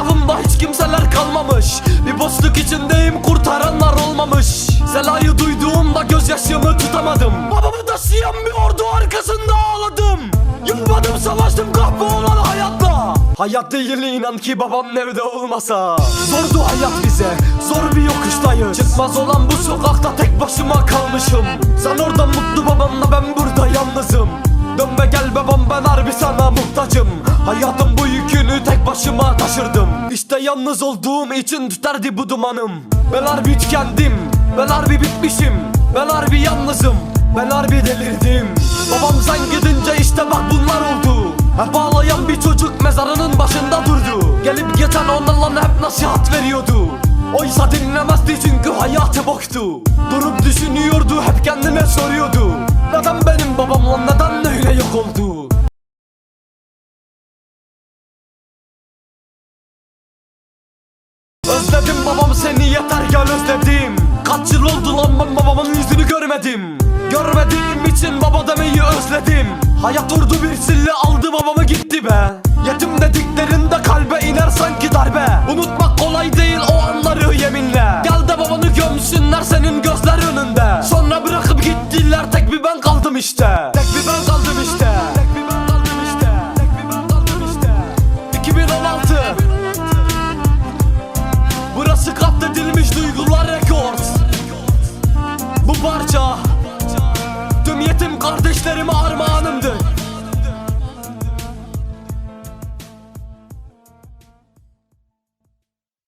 Etrafımda hiç kimseler kalmamış. Bir boşluk içindeyim kurtaranlar olmamış. Selayı duyduğumda gözyaşımı tutamadım. Babamı taşıyan bir ordu arkasında ağladım. Yılmadım savaştım kahbolan hayatla. Hayat değil inan ki babam nerede olmasa. Zordu hayat bize zor bir yokuştayız. Çıkmaz olan bu sokakta tek başıma kalmışım. Sen orada mutlu babanla ben burada yalnızım. Dön be gel babam ben harbi sana muhtacım Hayatım bu yükünü tek başıma taşırdım. İşte yalnız olduğum için tüterdi bu dumanım. Ben harbi tükendim Ben harbi bitmişim. Ben harbi yalnızım Ben harbi delirdim. Babam sen gidince işte bak bunlar oldu. Hep ağlayan bir çocuk mezarının başında durdu. Gelip geçen onlarla hep nasihat veriyordu. Oysa dinlemezdi çünkü hayatı boktu. Durup düşünüyordu hep kendine soruyordu. Neden benim babamla neden öyle yok oldu Özledim babam seni yeter gel özledim. Kaç yıl oldu lan ben babamın yüzünü görmedim. Görmediğim için baba demeyi özledim. Hayat vurdu bir sille aldı babamı gitti be. Yetim dediklerinde kalbe kardeşlerime armağanımdır